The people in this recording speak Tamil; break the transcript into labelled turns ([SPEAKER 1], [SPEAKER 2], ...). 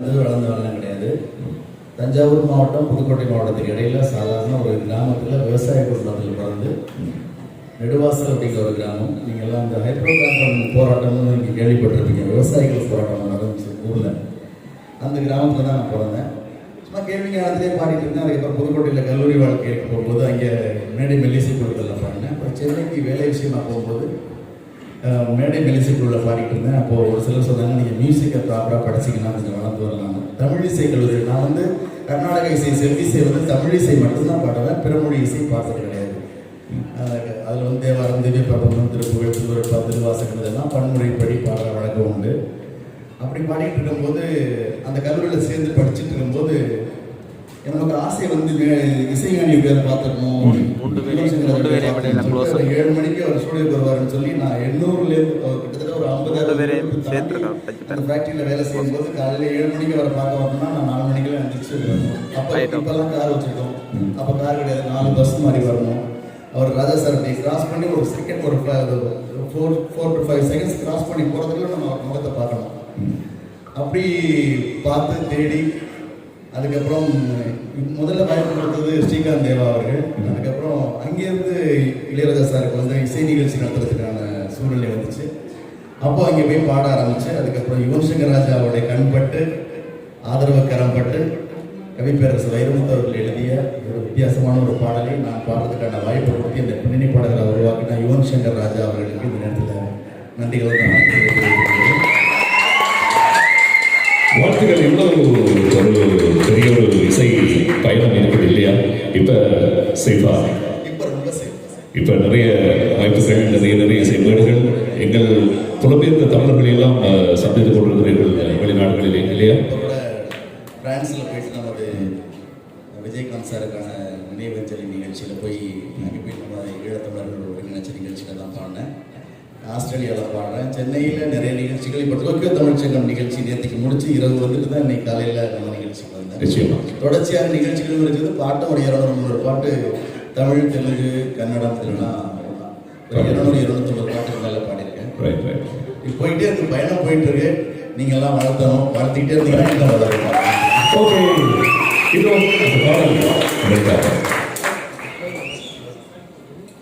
[SPEAKER 1] வந்து வளர்ந்த வரலாம் கிடையாது. தஞ்சாவூர் மாவட்டம் புதுக்கோட்டை மாவட்டத்துக்கு இடையில சாதாரண ஒரு கிராமத்தில் விவசாய குடும்பத்தில் பிறந்து நெடுவாசல் அப்படிங்கிற ஒரு கிராமம். நீங்கள் எல்லாம் இந்த ஹைட்ரோ கார்பன் போராட்டம்னு நீங்கள் கேள்விப்பட்டிருப்பீங்க. விவசாயிகள் போராட்டம் நடந்துச்சு ஊரில். அந்த கிராமத்தில் தான் நான் பிறந்தேன். சும்மா கேள்வி காலத்திலே பாடிட்டு இருந்தேன். அதுக்கப்புறம் புதுக்கோட்டையில் கல்லூரி வாழ்க்கைக்கு போகும்போது அங்கே மேடை மெல்லிசை குழுக்களில் பாடினேன் அப்புறம் சென்னைக்கு வேலை விஷயமா போகும்போது மேடை மெல்லிசை பாடிட்டு இருந்தேன். அப்போது ஒரு சிலர் சொன்னாங்க நீங்கள் மியூசிக்கை ப்ராப்பராக படிச்சிங்கன்னா கொஞ்சம் வளர்ந்து வரலாம். தமிழ் இசை கல்லூரி நான் வந்து கர்நாடக இசை செவ்விசை வந்து தமிழ் இசை மட்டும்தான் பாடுவேன் பிறமொழி இசை பார்த்தது கிடையாது. அதில் வந்து தேவாரம் திவ்ய பிரபந்தம் திருப்புகழ் திருவருப்பா திருவாசகம் இதெல்லாம் பன்முறைப்படி பாடுற வழக்கம் உண்டு. அப்படி பாடிட்டு இருக்கும்போது அந்த கல்லூரியில் சேர்ந்து படிச்சுட்டு இருக்கும்போது எனக்கு ஆசை வந்து இசைஞானி பேரை பார்த்துக்கணும்
[SPEAKER 2] இடையில
[SPEAKER 1] ஏழு மணிக்கு அவர் ஸ்டூடியோக்கு வருவாருன்னு சொல்லி நான் எண்ணூறுலேருந்து கிட்டத்தட்ட ஒரு ஐம்பது
[SPEAKER 2] சேர்த்துருக்காங்க, தச்சுட்டேன்.
[SPEAKER 1] அந்த ஃபேக்ட்ரியில் வேலை செய்யும்போது காலையில் ஏழு மணிக்கு வர பார்க்க வரணும்னா நான் நாலு மணிக்கெல்லாம் எழுந்திரிச்சு அப்போ. இப்போல்லாம் கார் வச்சுருக்கோம் அப்போ கார் கிடையாது நாலு பஸ் மாதிரி வரணும் அவர் ராஜா சார் கிராஸ் பண்ணி ஒரு செகண்ட் ஒரு four four to five seconds cross பண்ணி போகிறதுக்குள்ள நம்ம முகத்தை பார்க்கணும் அப்படி பார்த்து தேடி அதுக்கப்புறம் முதல்ல வாய்ப்பு கொடுத்தது ஸ்ரீகாந்த் தேவா அவர்கள். அதுக்கப்புறம் அங்கேருந்து இளையராஜா சாருக்கு வந்து இசை நிகழ்ச்சி நடத்துறதுக்கான சூழ்நிலை வந்துச்சு. அப்போ அங்கே போய் பாட ஆரம்பிச்சு அதுக்கப்புறம் யுவன் சங்கர் ராஜாவுடைய கண்பட்டு ஆதரவு கரம்பட்டு கவிப்பேரரசு வைரமுத்து அவர்கள் எழுதிய ஒரு வித்தியாசமான ஒரு பாடலை நான் பாடுறதுக்கான வாய்ப்பு கொடுத்து இந்த பின்னணி பாடல்களை உருவாக்கின யுவன் சங்கர் ராஜா அவர்களுக்கு இந்த நேரத்தில் நன்றிகளை நான்
[SPEAKER 3] வாழ்த்துக்கள் இப்போ சேஃபா
[SPEAKER 1] இப்போ ரொம்ப
[SPEAKER 3] நிறைய வாய்ப்புகள் நிறைய நிறைய செயல்பாடுகள். எங்கள் புலம்பெயர்ந்த தமிழர்களை எல்லாம் சந்தித்துக் கொண்டிருக்கிறீர்கள் வெளிநாடுகளிலே இல்லையா?
[SPEAKER 1] பிரான்ஸில் போயிட்டு நான் ஒரு விஜயகாந்த் சாருக்கான நினைவஞ்சலி நிகழ்ச்சியில் போய் அங்கே போய் நம்ம ஈழத்தமிழர்கள் ஒருங்கிணைச்ச நிகழ்ச்சியில் தான் பாடினேன். ஆஸ்திரேலியாவில் பாடுறேன். சென்னையில் நிறைய நிகழ்ச்சிகள். இப்போ டோக்கியோ தமிழ் நிகழ்ச்சி நேற்றுக்கு முடிச்சு இரவு வந்துட்டு தான் இன்னைக்கு காலையில் நம்ம நிகழ்ச்சி
[SPEAKER 3] நிச்சயமா.
[SPEAKER 1] தொடர்ச்சியாக நிகழ்ச்சிகளும் இருக்குது பாட்டும் ஒரு இரநூறு முந்நூறு பாட்டு தமிழ் தெலுங்கு கன்னடம் ஒரு இருநூறு இருநூத்தொம்பது பாட்டுக்கு மேலே பாடியிருக்கேன்.
[SPEAKER 3] ரைட் ரைட்
[SPEAKER 1] இது போயிட்டே இருக்கு பயணம் போயிட்டு இருக்கு. நீங்க எல்லாம் வளர்த்தணும் வளர்த்திக்கிட்டே இருந்தீங்கன்னா
[SPEAKER 3] ஓகே இப்போ